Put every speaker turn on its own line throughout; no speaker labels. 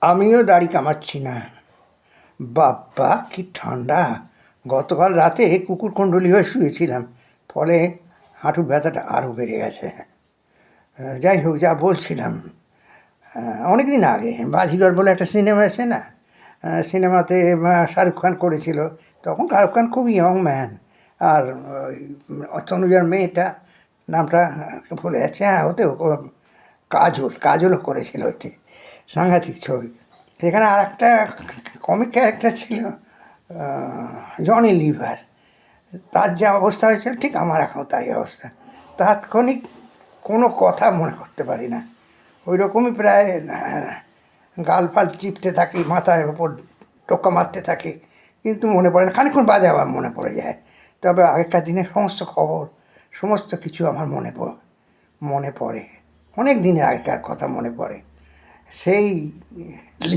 আমিও দাড়ি কামাচ্ছি না। বাপ্পা, কি ঠান্ডা। গতকাল রাতে কুকুর কুণ্ডলি হয়ে শুয়েছিলাম, ফলে হাঁটুর ব্যথাটা আরও বেড়ে গেছে। যাই হোক, যা বলছিলাম। অনেক দিন আগে, বাজিগর বলে একটা সিনেমা আছে না? সিনেমাতে শাহরুখ খান করেছিল। তখন শাহরুখ খান খুব ইয়ং ম্যান আর তনুজার মেয়েটা, নামটা ভুলে যাচ্ছে হ্যাঁ ও- কাজল, কাজলও করেছিল ওইতে সাংঘাতিক ছবি। সেখানে আর একটা কমিক ক্যারেক্টার ছিল জনি লিভার তার যে অবস্থা হয়েছিল, ঠিক আমার এখন তাই অবস্থা। তাৎক্ষণিক কোনো কথা মনে করতে পারি না। ওই রকমই প্রায় গাল ফাল চিপতে থাকি, মাথায় ওপর টোকা মারতে থাকি, কিন্তু মনে পড়ে না। খানিক্ষণ বাদে আবার মনে পড়ে যায়। তবে আগেকার দিনের সমস্ত খবর, সমস্ত কিছু আমার মনে পড়ে মনে পড়ে। অনেক দিনের আগেকার কথা মনে পড়ে। সেই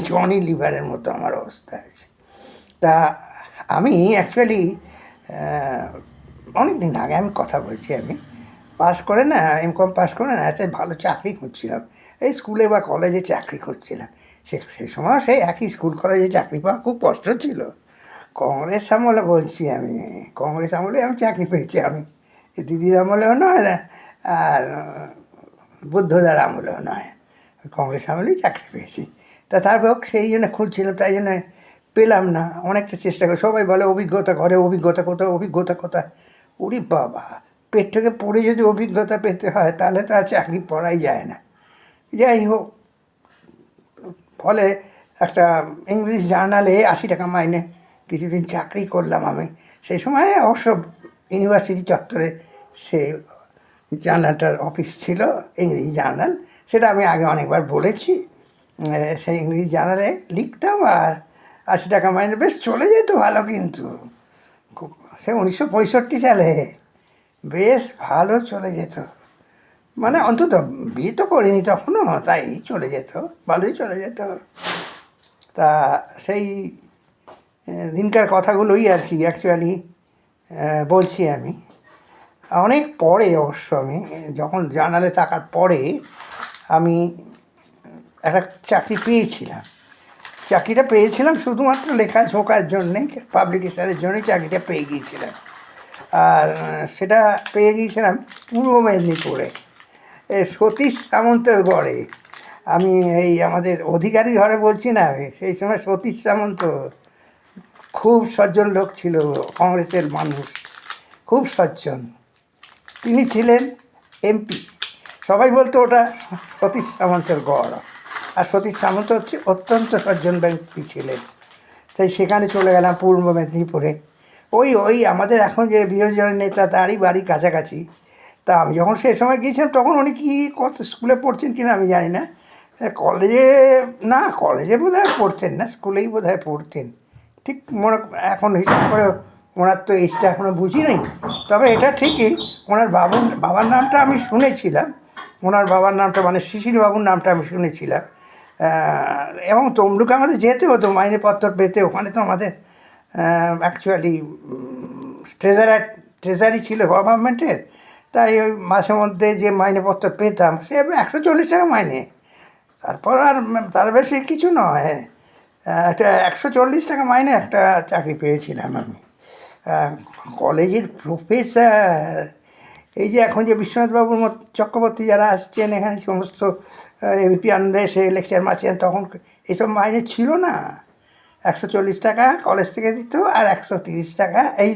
জনি লিভারের মতো আমার অবস্থা আছে তা আমি অ্যাকচুয়ালি অনেক দিন আগে আমি কথা বলছি আমি, পাস করে না এম কম পাস করে না, একটা ভালো চাকরি খুঁজছিলাম। এই স্কুলে বা কলেজে চাকরি খুঁজছিলাম। সে সেই সময় সেই একই স্কুল কলেজে চাকরি পাওয়া খুব কষ্ট ছিল। কংগ্রেস আমলে বলছি আমি, কংগ্রেস আমলে আমি চাকরি পেয়েছি আমি। দিদির আমলেও নয়, আর, বুদ্ধদার আমলেও নয়। কংগ্রেস আমলেই চাকরি পেয়েছি। তা তারপর সেই জন্য খুঁজছিলাম তাই জন্য পেলাম না। অনেকটা চেষ্টা করে। সবাই বলে, অভিজ্ঞতা ঘরে অভিজ্ঞতা কোথায় অভিজ্ঞতা কোথায়? উরি বাবা, পেট থেকে পড়ে যদি অভিজ্ঞতা পেতে হয়, তাহলে তো আর চাকরি পড়াই যায় না। যাই হোক, ফলে একটা ইংলিশ জার্নালে আশি টাকা মাইনে কিছুদিন চাকরি করলাম আমি। সেই সময় অবশ্য ইউনিভার্সিটি চত্বরে সে জার্নালটার অফিস ছিল ইংরেজি জার্নাল। সেটা আমি আগে অনেকবার বলেছি সেই ইংরেজি জার্নালে লিখতাম আর আশি টাকা মাইনে, বেশ চলে যেত ভালো কিন্তু। সে উনিশশো পঁয়ষট্টি সালে বেশ ভালো চলে যেত। মানে অন্তত বিয়ে তো করিনি তখনও তাই চলে যেত, ভালোই চলে যেত। তা সেই দিনকার কথাগুলোই আর কি অ্যাকচুয়ালি বলছি আমি। অনেক পরে অবশ্য আমি, যখন জানালে থাকার পরে আমি একটা চাকরি পেয়েছিলাম। চাকরিটা পেয়েছিলাম শুধুমাত্র লেখা ঝোঁকার জন্যে পাবলিকেশনের জন্যই চাকরিটা পেয়ে গিয়েছিলাম। আর সেটা পেয়ে গিয়েছিলাম পূর্ব মেদিনীপুরে সতীশ সামন্তের গড়ে। আমি এই আমাদের অধিকারী ঘরে বলছি না, সেই সময় সতীশ সামন্ত খুব সজ্জন লোক ছিল, কংগ্রেসের মানুষ, খুব সজ্জন। তিনি ছিলেন এমপি। সবাই বলতো ওটা সতীশ সামন্তের গড়। আর সতীশ সামন্ত হচ্ছে অত্যন্ত সজ্জন ব্যক্তি ছিলেন। তাই সেখানে চলে গেলাম পূর্ব মেদিনীপুরে। ওই ওই আমাদের এখন যে বিরোধী দলের নেতা, তারই বাড়ি কাছাকাছি। তা আমি যখন সে সময় গিয়েছিলাম, তখন উনি কি, কত স্কুলে পড়ছেন কিনা আমি জানি না। কলেজে না, কলেজে বোধ হয় পড়তেন না, স্কুলেই বোধ হয় পড়তেন। ঠিক মনে এখন হিসাব করে ওনার তো এজটা এখনও বুঝি নেই। তবে এটা ঠিকই, ওনার বাবুর বাবার নামটা আমি শুনেছিলাম। ওনার বাবার নামটা মানে শিশির বাবুর নামটা আমি শুনেছিলাম। এবং তমলুকে আমাদের যেতে হতো মাইনেপত্র পেতে। ওখানে তো আমাদের অ্যাকচুয়ালি ট্রেজারার ট্রেজারি ছিল গভর্নমেন্টের তাই ওই মাঝে মধ্যে যে মাইনেপত্র পেতাম, সে একশো চল্লিশ টাকা মাইনে। তারপর আর তার বেশি কিছু নয়। একশো চল্লিশ টাকা মাইনে একটা চাকরি পেয়েছিলাম আমি। কলেজের প্রফেসর এই যে এখন যে বিশ্বনাথবাবুর মত চক্রবর্তী যারা আসছেন, এখানে সমস্ত এবিপি আনন্দে এসে লেকচার মারছেন, তখন এইসব মাইনে ছিল না। একশো চল্লিশ টাকা কলেজ থেকে দিত আর একশো তিরিশ টাকা, এই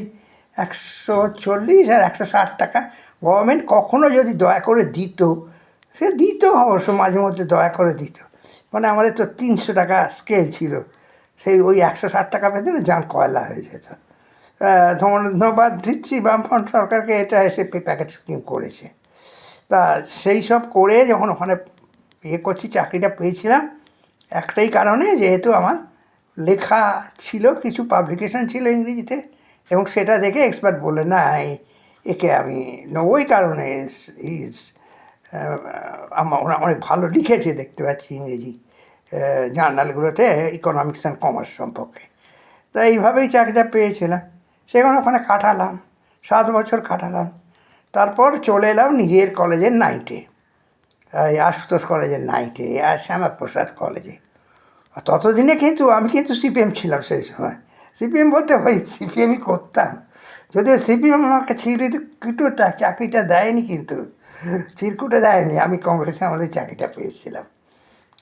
একশো চল্লিশ আর একশো ষাট টাকা গভর্নমেন্ট কখনো যদি দয়া করে দিত, সে দিত অবশ্য মাঝে মধ্যে দয়া করে দিত। মানে আমাদের তো তিনশো টাকা স্কেল ছিল। সেই ওই একশো ষাট টাকা পেতে না যান কয়লা হয়ে যেত। ধন্যবাদ দিচ্ছি বামফ্রন্ট সরকারকে, এটা এসে পে প্যাকেট স্কিম করেছে। তা সেই সব করে যখন ওখানে ইয়ে করছি, চাকরিটা পেয়েছিলাম, একটাই কারণে যেহেতু আমার লেখা ছিল, কিছু পাবলিকেশন ছিল ইংরেজিতে, এবং সেটা দেখে এক্সপার্ট বলে না একে আমি নেব ওই কারণে ইজ আমার ওরা অনেক ভালো লিখেছে দেখতে পাচ্ছি ইংরেজি জার্নালগুলোতে ইকোনমিক্স অ্যান্ড কমার্স সম্পর্কে। তা এইভাবেই চাকরিটা পেয়েছিলাম। সেখানে ওখানে কাটালাম, সাত বছর কাটালাম। তারপর চলে এলাম নিজের কলেজের নাইটে এই আশুতোষ কলেজের নাইটে আর শ্যামাপ্রসাদ কলেজে। ততদিনে কিন্তু আমি কিন্তু সিপিএম ছিলাম সেই সময়। সিপিএম বলতে ওই সিপিএমই করতাম। যদিও সিপিএম আমাকে চিরকুটোটা চাকরিটা দেয়নি কিন্তু চিরকুটে দেয়নি। আমি কংগ্রেসে আমাদের চাকরিটা পেয়েছিলাম।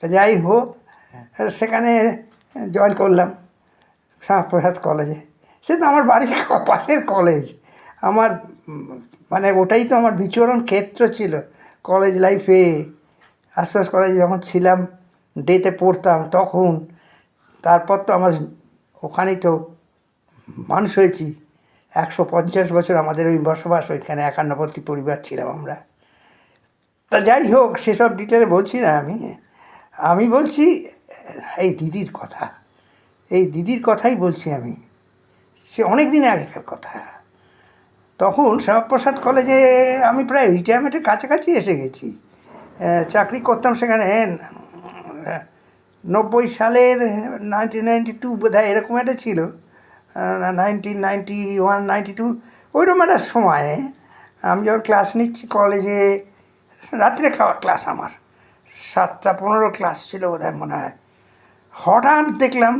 যাই হোক, সেখানে জয়েন করলাম শ্যামাপ্রসাদ কলেজে। সে তো আমার বাড়ির পাশের কলেজ আমার মানে ওটাই তো আমার বিচরণ ক্ষেত্র ছিল কলেজ লাইফে আশপাশ কলেজে যখন ছিলাম ডেতে পড়তাম, তখন তারপর তো আমার ওখানেই তো মানুষ হয়েছি। একশো পঞ্চাশ বছর আমাদের ওই বসবাস, ওইখানে একান্নবর্তী পরিবার ছিলাম আমরা। তা যাই হোক, সেসব ডিটেলে বলছি না আমি। আমি বলছি, এই দিদির কথা। এই দিদির কথাই বলছি আমি। সে অনেক দিন আগেকার কথা। তখন শ্যামাপ্রসাদ কলেজে আমি প্রায় রিটায়ারমেন্টের কাছাকাছি এসে গেছি। চাকরি করতাম সেখানে নব্বই সালের নাইনটিন নাইনটি টু বোধ হয় এরকম একটা ছিল। Nineteen ninety one, ninety two, ওইরকম একটা সময়ে আমি যখন ক্লাস নিচ্ছি কলেজে, রাত্রে খাওয়া ক্লাস আমার। সাতটা পনেরো ক্লাস ছিল বোধ হয় মনে হয়। হঠাৎ দেখলাম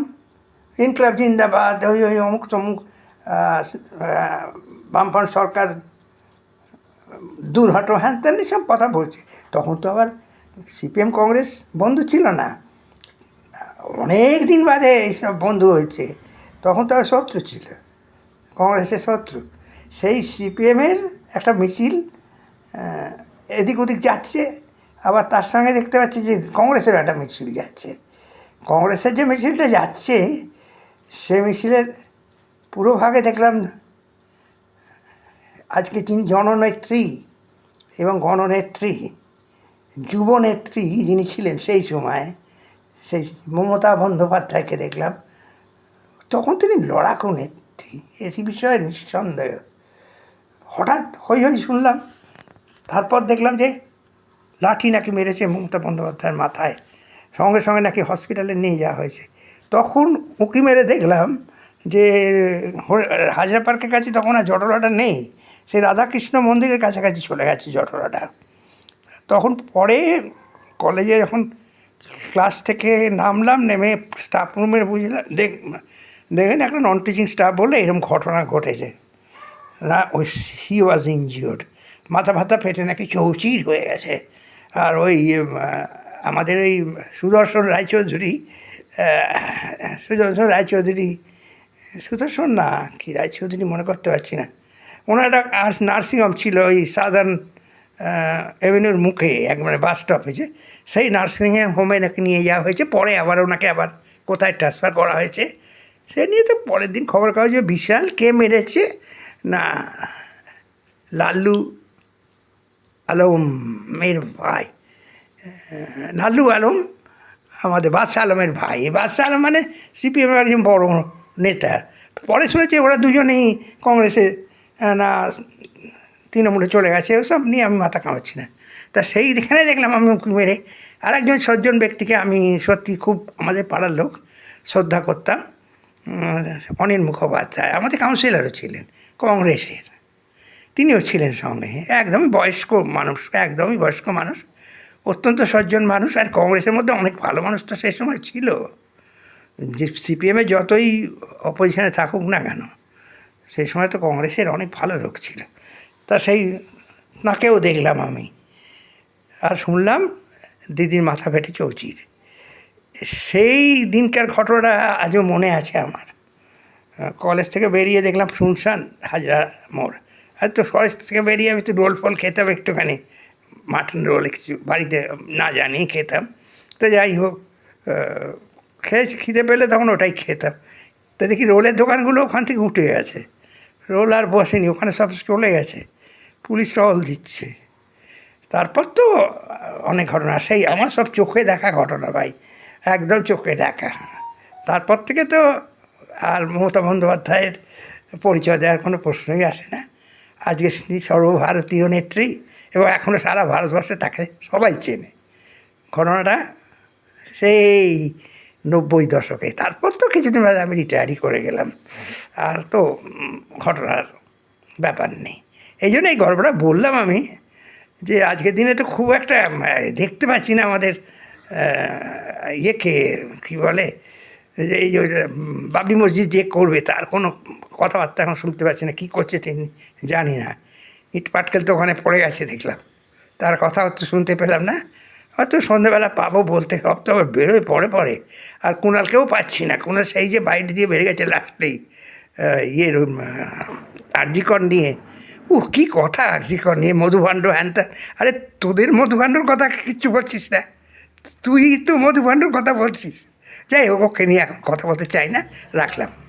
ইনকলাব জিন্দাবাদ, ওই ওই, অমুক তমুক বামফ্রন্ট সরকার দূর হ্যান ত্যান সব কথা বলছে। তখন তো আবার সিপিএম কংগ্রেস বন্ধু ছিল না। অনেক দিন বাদে এইসব বন্ধু হয়েছে। তখন তো আবার শত্রু ছিল, কংগ্রেসের শত্রু। সেই সিপিএমের একটা মিছিল এদিক ওদিক যাচ্ছে, আবার তার সঙ্গে দেখতে পাচ্ছি যে কংগ্রেসের একটা মিছিল যাচ্ছে। কংগ্রেসের যে মিছিলটা যাচ্ছে সে মিছিলের পুরো ভাগে দেখলাম আজকে যিনি জননেত্রী এবং গণনেত্রী, যুবনেত্রী যিনি ছিলেন সেই সময়, সেই মমতা বন্দ্যোপাধ্যায়কে দেখলাম। তখন তিনি লড়াকু নেত্রী, এটি বিষয়ে নিঃসন্দেহ। হঠাৎ হই হই শুনলাম, তারপর দেখলাম যে লাঠি নাকি মেরেছে মমতা বন্দ্যোপাধ্যায়ের মাথায়। সঙ্গে সঙ্গে নাকি হসপিটালে নিয়ে যাওয়া হয়েছে। তখন উঁকি মেরে দেখলাম যে হাজরা পার্কের কাছে তখন আর জটলাটা নেই। সেই রাধাকৃষ্ণ মন্দিরের কাছাকাছি চলে গেছে জটলাটা। তখন পরে কলেজে যখন ক্লাস থেকে নামলাম, নেমে স্টাফ রুমে বুঝলাম, দেখ, দেখেন একটা নন টিচিং স্টাফ বলে এরকম ঘটনা ঘটেছে। না, ওই হি ওয়াজ ইনজিওর্ড মাথা ভাতা ফেটে নাকি চৌচির হয়ে গেছে। আর ওই আমাদের ওই সুদর্শন রায়চৌধুরী সুদর্শন রায়চৌধুরী সুদর্শন না কি রায়চৌধুরী মনে করতে পারছি না। ওনার একটা নার্সিংহোম ছিল ওই সাদার্ন এভিনিউর মুখে একবারে বাস স্টপেজে সেই নার্সিং হোমে নাকি নিয়ে যাওয়া হয়েছে পরে আবার ওনাকে আবার কোথায় ট্রান্সফার করা হয়েছে সে নিয়ে তো পরের দিন খবর কাগজে বিশাল কে মেরেছে না লাল্লু আলমের ভাই আহ, লাল্লু আলম আমাদের বাদশাহ আলমের ভাই। এই বাদশা আলম মানে সিপিএমের একজন বড় নেতা। পরে শুনেছি ওরা দুজনেই কংগ্রেসে না, তৃণমূলে চলে গেছে। ওসব নিয়ে আমি মাথা কামাচ্ছি না। তা সেই এখানে দেখলাম আমি উঁকি মেরে আর একজন সজ্জন ব্যক্তিকে আমি সত্যি খুব আমাদের পাড়ার লোক, শ্রদ্ধা করতাম অনিল মুখোপাধ্যায়। আমাদের কাউন্সিলরও ছিলেন, কংগ্রেসের। তিনিও ছিলেন সঙ্গে। একদমই বয়স্ক মানুষ, একদমই বয়স্ক মানুষ। অত্যন্ত সজ্জন মানুষ, আর কংগ্রেসের মধ্যে অনেক ভালো মানুষ তো সেই সময় ছিল। যে সিপিএমে যতই অপোজিশনে থাকুক না কেন সেই সময় তো কংগ্রেসের অনেক ভালো লোক ছিল। তা সেই নাকেও দেখলাম আমি। আর শুনলাম দিদির মাথা ফেটে চৌচির। সেই দিনকার ঘটনাটা আজও মনে আছে আমার। কলেজ থেকে বেরিয়ে দেখলাম শুনশান হাজরা মোড়। আর তো কলেজ থেকে বেরিয়ে আমি তো রোল ফল খেতাম একটুখানি। মাটন রোল কিছু বাড়িতে না জানি খেতাম। তো যাই হোক খেয়েছি, খিদে পেলে তখন ওটাই খেতাম। তো দেখি রোলের দোকানগুলো ওখান থেকে উঠে গেছে। রোল আর বসেনি, ওখানে সব চলে গেছে। পুলিশ টহল দিচ্ছে। তারপর তো অনেক ঘটনা, সেই আমার সব চোখে দেখা ঘটনা ভাই একদম চোখে দেখা। তারপর থেকে তো আর মমতা বন্দ্যোপাধ্যায়ের পরিচয় দেওয়ার কোনো প্রশ্নই আসে না। আজকে সর্বভারতীয় নেত্রী এবং এখনও সারা ভারতবর্ষে তাকে সবাই চেনে। ঘটনাটা সেই নব্বই দশকে। তারপর তো কিছুদিন বাদে আমি রিটায়ারই করে গেলাম। আর তো ঘটনার ব্যাপার নেই। এই জন্য এই গল্পটা বললাম আমি যে, আজকের দিনে তো খুব একটা দেখতে পাচ্ছি না আমাদের ইয়েকে, কী বলে, যে, এই যে, বাবরি মসজিদ যে করবে, তার কোনো কথাবার্তা এখন শুনতে পাচ্ছি না, কী করছে তিনি জানি না। ইট পাটকেল তো ওখানে পড়ে গেছে দেখলাম। তার কথা হয়তো শুনতে পেলাম না। হয়তো সন্ধ্যেবেলা পাবো বলতে, সব তো আবার বেরোয় পরে পরে আর কুণালকেও পাচ্ছি না। কুণাল সেই যে বাইট দিয়ে বেড়ে গেছে লাস্টেই। ইয়ের আরজিকর নিয়ে। উহ, কী কথা আরজিকর নিয়ে, মধুভাণ্ড হ্যান। আরে, তোদের মধুভাণ্ডর কথা কিচ্ছু বলছিস না। তুই তো মধুভাণ্ডর কথা বলছিস। যাই হোক, ওকে নিয়ে এখন কথা বলতে চাই না। রাখলাম।